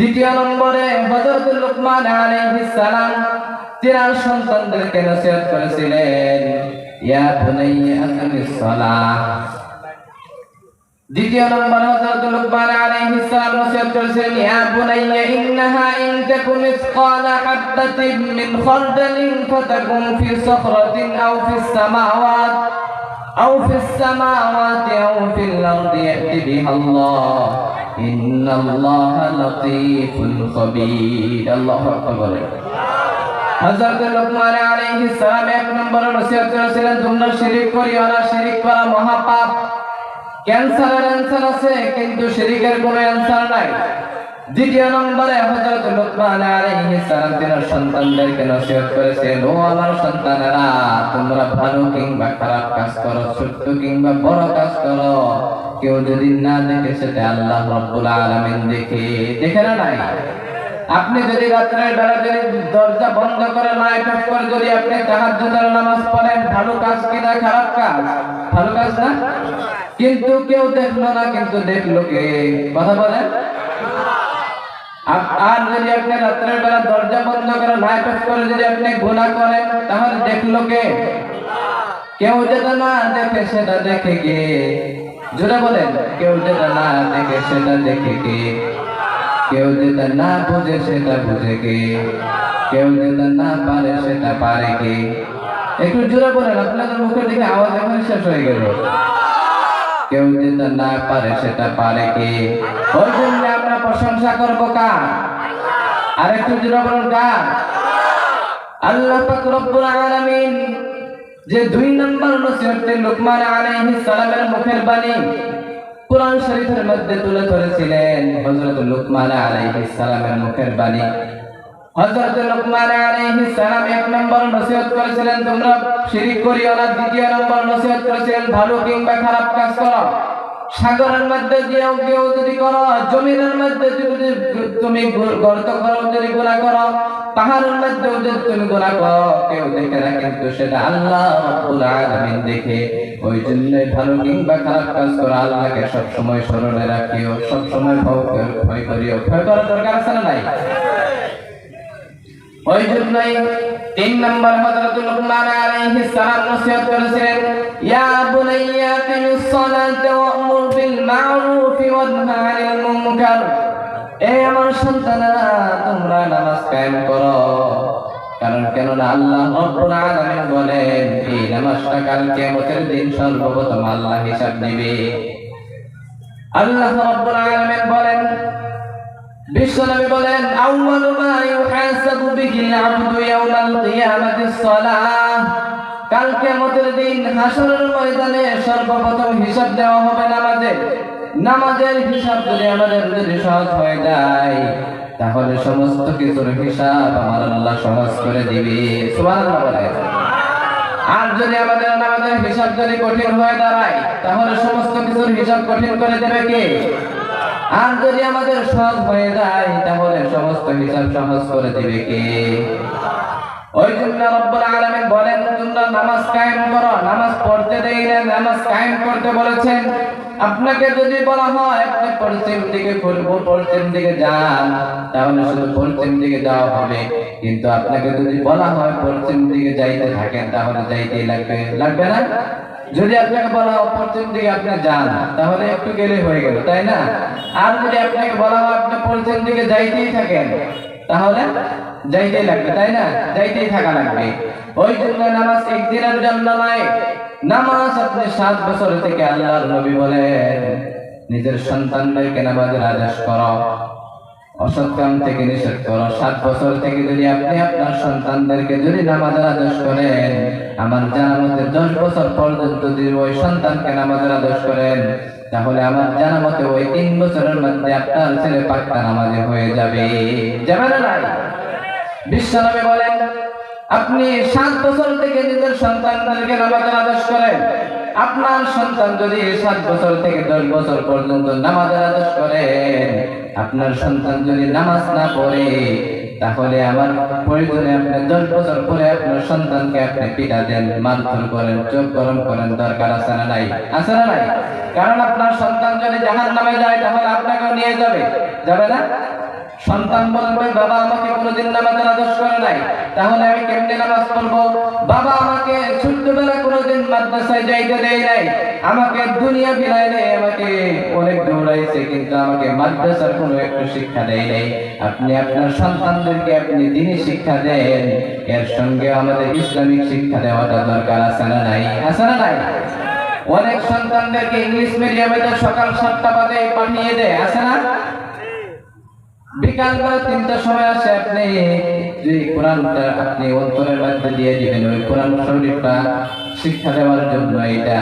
দ্বিতীয় নম্বরে হযরত লুকমান আলাইহিস সালাম তিনার সন্তানদেরকে নসিহত করেছিলেন, ইয়া বুনাইয়া আকিমিস সালাহ। দ্বিতীয় নম্বর হযরত লুকমান আলাইহিস সালাম নসিহত করেছিলেন, ইয়া বুনাইয়া, ইন্নাহা ইন তাকুম মিসকালা হাববাতিন মিন খারদালিন ফাতাকুম ফি সাখরাতিন আও ফিস সামাওয়াত। أو في السماوات أو في الأرض يأتي بها الله إن الله لطيف خبير الله أكبر হযরত লোকমান আলাইহিস সালাম এক নম্বর নসিহত করেছিলেন তোমরা শিরিক করিও না শিরিক করা মহাপাপ ক্যান্সারের অ্যান্সার আছে কিন্তু শিরিকের কোনো অ্যান্সার নাই দ্বিতীয় নম্বরে হযরত আলাইহিস সালাম সন্তানদেরকে নসিহত করেছেন ও আমার সন্তানেরা, তোমরা ভালো কিংবা খারাপ কাজ করো কিংবা বড় কাজ করো। কেউ যদি না দেখে সেটা আল্লাহ রাব্বুল আলামিন দেখে। দেখে না নাই? আপনি যদি রাত্রের বেলা যদি দরজা বন্ধ করে অফ করে যদি আপনি তাহাজ্জুদের নামাজ পড়েন, ভালো কাজ কিনা খারাপ কাজ? ভালো কাজ না? কিন্তু কেউ দেখল না, কিন্তু দেখল কে? কথা বলেন। আর যদি আপনি রাত্রের বেলা দরজা বন্ধ করে অফ করে যদি আপনি গুনাহ করেন, তাহলে দেখল কে? কেউ যেটা না দেখে সেটা দেখে গে জোরে বলেন, কেউ যেটা না দেখে সেটা দেখে কে? কেউ যেটা না বুঝে সেটা বুঝে কে? কেউ যেটা না পারে সেটা পারে গে একটু জোরে বলেন, আপনাদের মুখের দিকে আওয়াজ এখন শেষ হয়ে গেল। কেউ যেটা না পারে, সেটা পারে কে? ওই জন্য আমরা প্রশংসা করব কার? আর একটু বলুন কার? আল্লাহ পাক রব্বুল আলামিন যে দুই নম্বর নসিহতটি লুকমান আলাইহিস সালামের মুখের বাণী কোরআন শরীফের মধ্যে তুলে ধরেছিলেন হযরত লুকমান আলাইহিস সালামের মুখের বাণী। হযরত লুকমান আলাইহিস সালাম এক নম্বর নসিহত করেছিলেন, তোমরা শিরিক করিও না, দ্বিতীয় নম্বর নসিহত করেছিলেন, ভালো কিংবা খারাপ কাজ করো। সাগরের মধ্যে দিয়েও কেউ যদি করো, জমিনের মধ্যে যদি তুমি গর্ত করো, যদি করো, পাহাড়ের মধ্যেও যদি তুমি করো, কেউ দেখে না, কিন্তু সেটা আল্লাহ দেখে। ওই জন্য ভালো কিংবা খারাপ কাজ করো, আল্লাহকে সব সময় স্মরণে রাখিও সব সময় ভয় করিও। ভয় করার দরকার আছে না নাই? ওই জন্যই তিন নম্বর হযরত লুকমান আলাইহিস সালাম নসিহত করেছিলেন, ইয়া বুনাইয়া কিমিস সালাতা ওয়া'মুর বিল মা'রুফ ওয়ানহা আনিল মুনকার। এ আমার সন্তানেরা তোমরা নামাজ কায়েম করো। কারণ কেননা আল্লাহ রব্বুল আলামিন বলেন, এই নামাজটা কাল কিয়ামতের দিন সর্বপ্রথম আল্লাহ হিসাব নেবে আল্লাহ রব্বুল আলামিন বলেন বিশ্বনবী বলেন দিন হাসরের ময়দানে সর্বপ্রথম হিসাব দেওয়া হবে নামাজের। নামাজের হিসাব যদি আমাদের যদি সহজ হয়ে যায়, তাহলে সমস্ত কিছুর হিসাব আমার আল্লাহ সহজ করে দিবে। বলেন আর যদি আমাদের নামাজের হিসাব যদি কঠিন হয়ে দাঁড়ায়, তাহলে সমস্ত কিছুর হিসাব কঠিন করে দেবে কে? আর যদি আমাদের সহজ হয়ে যায়, তাহলে সমস্ত হিসাব সহজ করে দিবে কে? ওই জন্য রব্বুল আলামিন বলেন তোমরা নামাজ কায়েম করো, নামাজ পড়তে দেই না, নামাজ কায়েম করতে বলেছেন। আপনাকে যদি বলা হয় আপনি পশ্চিম দিকে করব পশ্চিম দিকে যান তাহলে শুধু পশ্চিম দিকে যাওয়া হবে। কিন্তু আপনাকে যদি বলা হয়, পশ্চিম দিকে যাইতে থাকেন তাহলে যাইতেই লাগবে। লাগবে না? যদি আপনাকে বলা দিকে আপনি যান, তাহলে একটু গেলে হয়ে গেল, তাই না? আর যদি আপনাকে বলা হয় আপনি পশ্চিম দিকে যাইতেই থাকেন, তাহলে যাইতেই লাগবে, তাই না? যাইতেই থাকা লাগবে। ওই জন্য নামাজ একদিনের জন্য নয়, নামাজ আপনি সাত বছর থেকে আল্লাহর নবী বলেন, নিজের সন্তানদেরকে নামাজের আদেশ করো। অসৎ কাম থেকে নিষেধ করো। সাত বছর থেকে যদি আপনি আপনার সন্তানদেরকে যদি নামাজের আদেশ করেন, আমার জানা মতে দশ বছর পর্যন্ত যদি ওই সন্তানকে নামাজের আদেশ করেন, তাহলে আমার জানা মতে ওই তিন বছরের মধ্যে আপনার ছেলে পাক্কা নামাজে হয়ে যাবে। যাবে না বিশ্বনবী বলেন, আপনি সাত বছর থেকে নিজের সন্তানদেরকে নামাজের আদেশ করেন। আপনার সন্তান যদি সাত বছর থেকে দশ বছর পর্যন্ত নামাজ আদেশ করে, আপনার সন্তান যদি নামাজ না পড়ে, তাহলে আমার প্রয়োজনে আপনি দশ বছর পরে আপনার সন্তানকে আপনি পিতা দেন, মারধর করেন, চোখ গরম করেন, দরকার আছে না নাই? আছে না নাই? কারণ আপনার সন্তান যদি জাহান নামে যায়, তাহলে আপনাকেও নিয়ে যাবে। যাবে না? সন্তান বলবে, বাবা আমাকে কোনোদিন নামাজের আদেশ করে নাই। তাহলে আমি কেমনে নামাজ পড়ব? বাবা আমাকে ছোট্টবেলা কোনোদিন মাদ্রাসায় যাইতে দেয় নাই। আমাকে দুনিয়া বিলায় নেই আমাকে অনেক দৌড়াইছে, কিন্তু আমাকে মাদ্রাসার কোনো একটু শিক্ষা দেয় নাই। আপনি আপনার সন্তানদেরকে আপনি দিনই শিক্ষা দেন। এর সঙ্গে আমাদের ইসলামিক শিক্ষা দেওয়াটা দরকার, আছে না নাই? আছে না নাই? অনেক সন্তানদেরকে ইংলিশ মিডিয়ামে তো সকাল সাতটা বাজে পাঠিয়ে দেয়, আছে না? শিক্ষা দেওয়ার জন্য এটা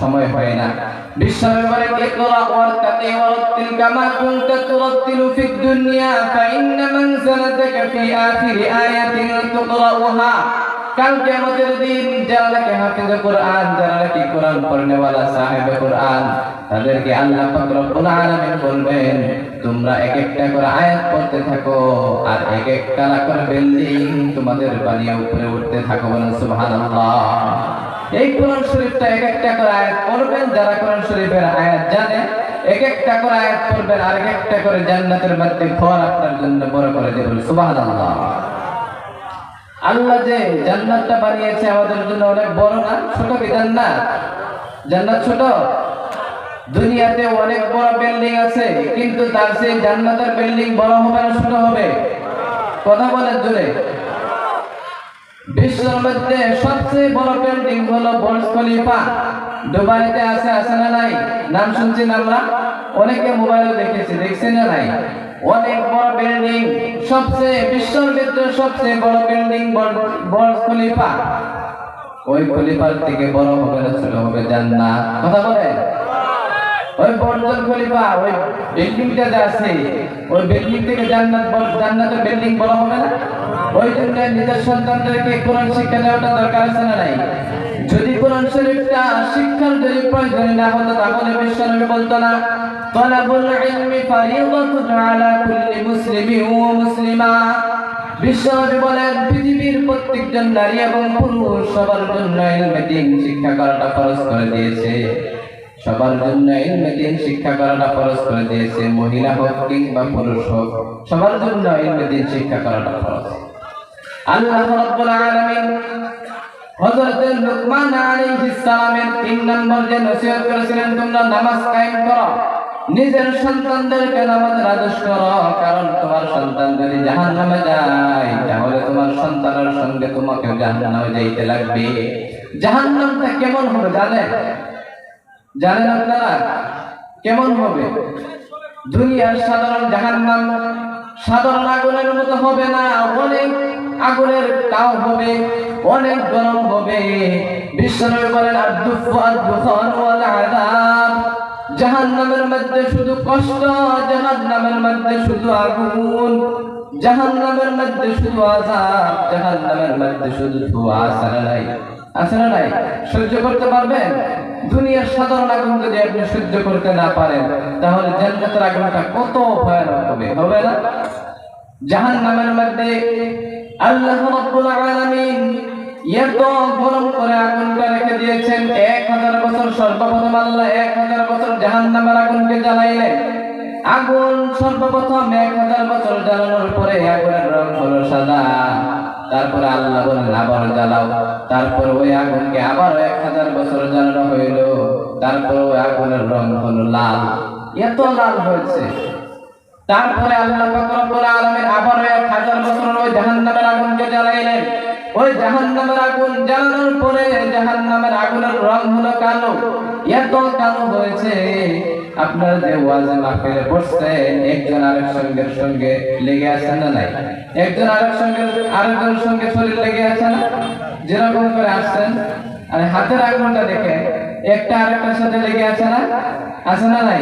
সময় হয় না। বিশ্বব্যাপারে ইকরা ওয়ারতাকি ওয়ারাত্তিল কামা কুনতা তুরাত্তিলু ফিদ দুনিয়া, ফাইন্না মানজালাতাকা ফি আখিরি আয়াতিন তুকরাউহা। কাল কিয়ামতের দিন যারা নাকি হাফিজ কোরআন যারা নাকি কোরআন পড়নেওয়ালা সাহেব কোরআন। তাদেরকে আল্লাহ পাক রব্বুল আলামিন বলবেন, তোমরা এক একটা করে আয়াত পড়তে থাকো আর এক এক কালা করে বিল্ডিং তোমাদের বানিয়ে উপরে উঠতে থাকো বলেন সুবহানাল্লাহ। এই কোরআন শরীফটা এক একটা করে আয়াত পড়বেন, যারা কোরআন শরীফের আয়াত জানে এক একটা করে আয়াত পড়বেন আর এক একটা করে জান্নাতের মধ্যে ঘর আপনার জন্য বড় করে দেবেন, সুবহানাল্লাহ। আল্লাহ যে জান্নাতটা বানিয়েছে আমাদের জন্য অনেক বড় না? ছোট কি জান্নাত? জান্নাত ছোট? দুনিয়াতে অনেক বড় বিল্ডিং আছে, কিন্তু তার সেই জান্নাতের বিল্ডিং বড় হবে না ছোট হবে? কথা বলার জোরে। বিশ্বের মধ্যে সবচেয়ে বড় বিল্ডিং হলো বুর্জ খলিফা। দুবাইতে আছে আছে না নাই? নাম শুনছেন আমরা অনেকে মোবাইলে দেখেছি, দেখছেন না নাই? অনেক বড় বিল্ডিং সবচেয়ে, বিশ্বের ভিতরে সবচেয়ে বড় বিল্ডিং বুর্জ খলিফা। ওই খলিফার থেকে বড় হবে না ছোট হবে জান্নাত। কথা বলেন ওই বর্জন খলিফা, ওই বিল্ডিংটা যে আছে, ওই বিল্ডিং থেকে জান্নাত জান্নাতের বিল্ডিং বড় হবে না? ওই জন্য নিজের সন্তানদেরকে কোরআন শিক্ষা দেওয়াটা দরকার আছে না নাই? যদি কোরআন শরীফটা শিক্ষার যদি প্রয়োজন না হতো, তাহলে বিশ্বনবী বলতো না ইলমি ফারিদাতুন আলা কুল্লি মুসলিমিন ওয়া মুসলিমা বিশ্বনবী বলেন, পৃথিবীর প্রত্যেকজন নারী এবং পুরুষ সবার জন্য ইলমে দ্বীন শিক্ষা করাটা ফরজ করে দিয়েছে। সবার জন্য ইলমে দ্বীন শিক্ষা করাটা ফরজ করে দিয়েছে, মহিলা হোক কিংবা পুরুষ হোক, সবার জন্য ইলমে দ্বীন শিক্ষা করাটা ফরজ। আল্লাহ রাব্বুল আলামিন হযরত লুকমান আলাইহিস সালামের তিন নম্বর যে নসিহত করেছিলেন, তোমরা নামাজ কায়েম করো। নিজের সন্তানদেরকে নামাজের আদেশ করো, কারণ তোমার সন্তান যদি জাহান্নামে যায়, তাহলে তোমার সন্তানের সঙ্গে তোমাকে জাহান্নামে যাইতে লাগবে। জাহান্নামটা কেমন হবে জানেন? জানেন আপনারা? কেমন হবে? দুনিয়ার সাধারণ জাহান নাম সাধারণ আগুনের মতো হবে না, অনেক আগুনের তাও হবে, অনেক গরম হবে। বিশ্বনবী বলেন আদুফ আদুফান ওয়াল আযাব। জাহান্নামের মধ্যে শুধু কষ্ট, জাহান্নামের মধ্যে শুধু আগুন, জাহান্নামের মধ্যে শুধু আযাব, জাহান্নামের মধ্যে শুধু নাই নাই। সহ্য করতে পারবেন? দুনিয়ার সাধারণ আগুন যদি আপনি সহ্য করতে না পারেন, তাহলে জান্নাতের আগুনটা কত ভয়ানক হবে হবে না? জাহান্নামের মধ্যে আল্লাহ রাব্বুল আলামিন আল্লাহ তারপরে আল্লাহ বলেন, আবার জ্বালাও। তারপর ওই আগুনকে আবার এক হাজার বছর জ্বালানো হইল। তারপর ওই আগুনের রং হলো লাল। এত লাল হয়েছে। তারপরে আল্লাহ আলামিন আবার এক হাজার বছর ওই জাহান্নামের আগুনকে জ্বালাইলেন। ওই জাহান্নামের আগুন জ্বালানোর পরে জাহান্নামের আগুনের রং হলো কালো। এত কালো হয়েছে, আপনার যে ওয়াজে মাহফিলে বসছেন, একজন আরেক সঙ্গের সঙ্গে লেগে আছেন না নাই? একজন আরেক সঙ্গে, আরেকজনের সঙ্গে শরীর লেগে আছে না? যেরকম করে আসছেন, আর হাতের আগুনটা দেখে একটা আরেকটার সাথে লেগে আছে না? আছে না নাই?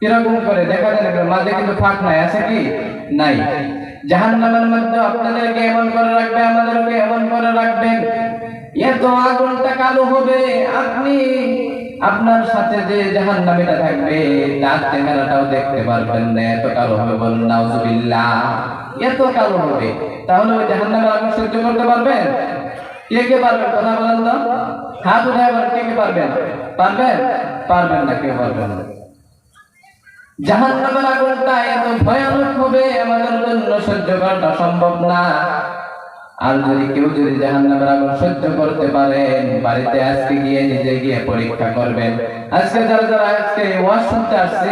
কীরকম করে? দেখা যায় মাঝে কিন্তু ফাঁক নাই, আছে কি? নাই। জাহান্নামের মধ্যে আপনাদেরকে এমন করে রাখবে, আমাদেরকে এমন করে রাখবেন এত আগুনটা কালো হবে, আপনি আপনার সাথে যে জাহান্নামীটা থাকবে, তার চেহারাটাও দেখতে পারবেন না। এত কালো হবে বলুন, নাউজুবিল্লাহ। এত কালো হবে, তাহলে ওই জাহান্নামের আগুন সহ্য করতে পারবেন? কে কে পারবেন? কথা বলেন তো। হাত উঠায় বলেন, কে কে পারবেন? পারবেন? পারবেন না, কেউ পারবেন না। জাহান্নামের আগুনটা এত ভয়ানক হবে, আমাদের জন্য সহ্য করাটা সম্ভব না। আর যদি কেউ যদি জাহান্নামের আগুন সহ্য করতে পারেন বাড়িতে আজকে গিয়ে নিজে গিয়ে পরীক্ষা করবেন। আজকে যারা যারা আজকে ওয়াজ আসছে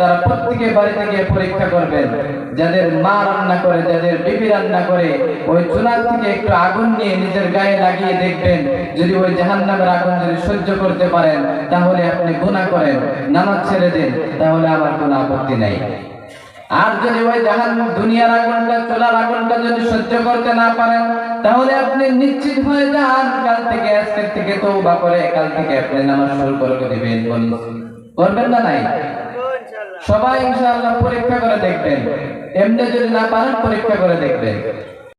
তারা প্রত্যেকে বাড়িতে গিয়ে পরীক্ষা করবেন। যাদের মা রান্না করে, যাদের বিবি রান্না করে, ওই চুলার থেকে একটু আগুন নিয়ে নিজের গায়ে লাগিয়ে দেখবেন। যদি ওই জাহান্নামের আগুন যদি সহ্য করতে পারেন, তাহলে আপনি গুনাহ করেন। নামাজ ছেড়ে দিন, তাহলে আমার কোনো আপত্তি নাই। আর যদি ওই জাহান দুনিয়ার আগুনটা, চোলার আগুনটা যদি সহ্য করতে না পারেন, তাহলে আপনি নিশ্চিত হয়ে যান, কাল থেকে, আজকের থেকে তৌবা করে কাল থেকে আপনি নামাজ শুরু করে দিবেন। করবেন না নাই? সবাই ইনশাআল্লাহ পরীক্ষা করে দেখবেন। এমনি যদি না পারেন পরীক্ষা করে দেখবেন।